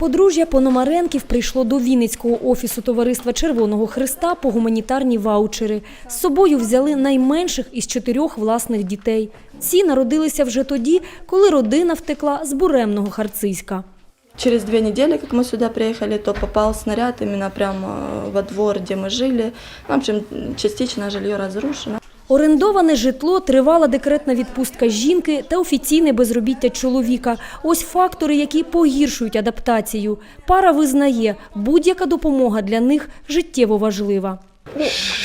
Подружжя Пономаренків прийшло до Вінницького офісу Товариства Червоного Христа по гуманітарні ваучери. З собою взяли найменших із чотирьох власних дітей. Ці народилися вже тоді, коли родина втекла з буремного Харциська. Через две недели, как мы сюда приехали, то попал снаряд именно прямо во двор, где мы жили. В общем, частично жилье разрушено. Орендоване житло, тривала декретна відпустка жінки та офіційне безробіття чоловіка. Ось фактори, які погіршують адаптацію. Пара визнає, будь-яка допомога для них життєво важлива.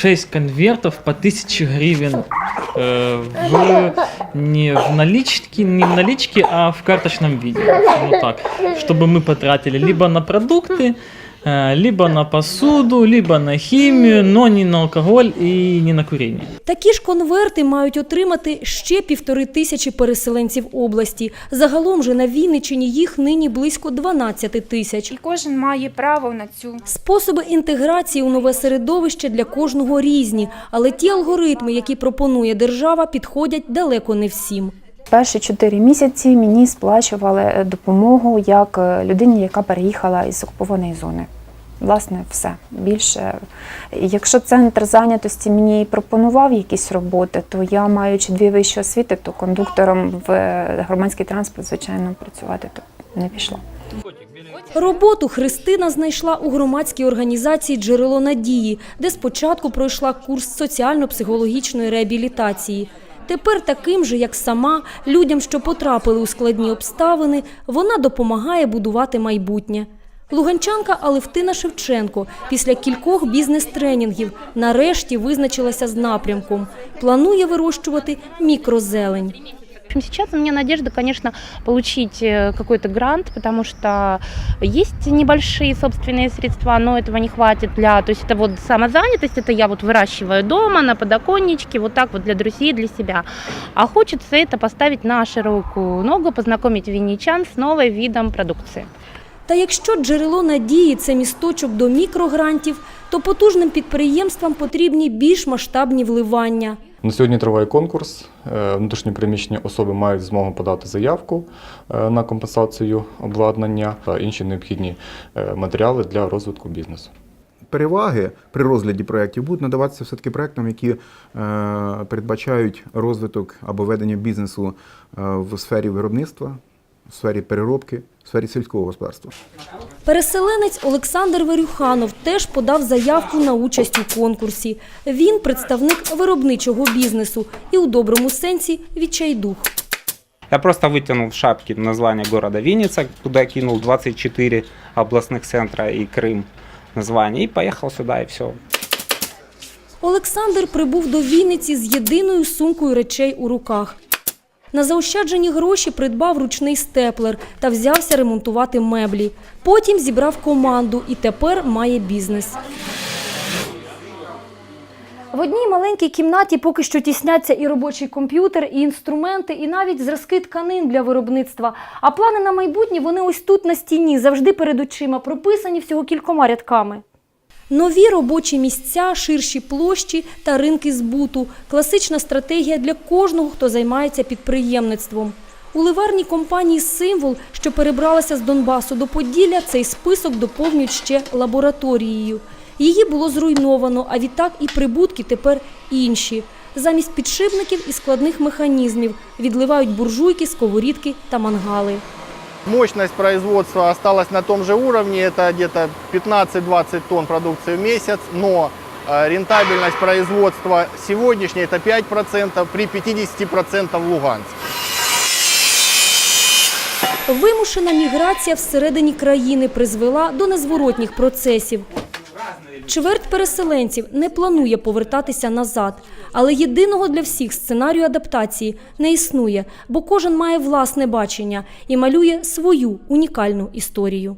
6 конвертов по 1000 гривен э, в, не в наличке, не в наличке, а в карточном виде. Вот так. Чтобы мы потратили либо на продукты, э, либо на посуду, либо на химию, но не на алкоголь и не на курение. Такі ж конверти мають отримати ще півтори тисячі переселенців області. Загалом же на Вінниччині їх нині близько 12 тисяч. І кожен має право на цю Способи інтеграції у нове середовище для кожного різні, але ті алгоритми, які пропонує держава, підходять далеко не всім. Перші чотири місяці мені сплачували е, допомогу як е, людині, яка переїхала із окупованої зони. Власне, все більше. Якщо центр зайнятості мені пропонував якісь роботи, то я, маючи дві вищі освіти, то кондуктором в е, громадський транспорт, звичайно, працювати то не пішла. Роботу Христина знайшла у громадській організації Джерело надії, де спочатку пройшла курс соціально-психологічної реабілітації. Тепер таким же, як сама, людям, що потрапили у складні обставини, вона допомагає будувати майбутнє. Луганчанка Алевтина Шевченко після кількох бізнес-тренінгів нарешті визначилася з напрямком. Планує вирощувати мікрозелень. В общем, сейчас у меня надежда, конечно, получить э, какой-то грант, потому что есть небольшие собственные средства, но этого не хватит для... То есть это вот самозанятость, это я вот выращиваю дома на подоконничке, вот так вот для друзей, для себя. А хочется это поставить на широкую ногу, познакомить винничан с новым видом продукции. Та якщо джерело надії це місточок до мікрогрантів, то потужним підприємствам потрібні більш масштабні вливання. На сьогодні триває конкурс. Е, Внутрішньопереміщені особи мають змогу подати заявку е, на компенсацію обладнання та інші необхідні е, матеріали для розвитку бізнесу. переваги при розгляді проєктів будуть надаватися все-таки проєктам, які передбачають розвиток або ведення бізнесу в сфері виробництва, в сфері переробки, в сфері сільського господарства. Переселенець Олександр Верюханов теж подав заявку на участь у конкурсі. Він представник виробничого бізнесу і у доброму сенсі відчайдух. Я просто вытянул в шапке название города Винница, туда кинул 24 областных центра и Крым название, и поехал сюда, и все. Олександр прибув до Вінниці з єдиною сумкою речей у руках. На заощаджені гроші придбав ручний степлер та взявся ремонтувати меблі. Потім зібрав команду і тепер має бізнес. В одній маленькій кімнаті поки що тісняться і робочий комп'ютер, і інструменти, і навіть зразки тканин для виробництва. А плани на майбутнє вони ось тут на стіні, завжди перед очима, прописані всього кількома рядками. Нові робочі місця, ширші площі та ринки збуту – класична стратегія для кожного, хто займається підприємництвом. У ливарній компанії «Символ», що перебралася з Донбасу до Поділля, цей список доповнюють ще лабораторією. Її було зруйновано, а відтак і прибутки тепер інші. Замість підшипників і складних механізмів відливають буржуйки, сковорідки та мангали. Мощность производства осталась на том же уровне, это где-то 15-20 тонн продукции в месяц, но э, рентабельность производства сегодняшней это 5%, при 50% в Луганске. Вимушена міграція всередині країни призвела до незворотніх процесів. Чверть переселенців не планує повертатися назад, але єдиного для всіх сценарію адаптації не існує, бо кожен має власне бачення і малює свою унікальну історію.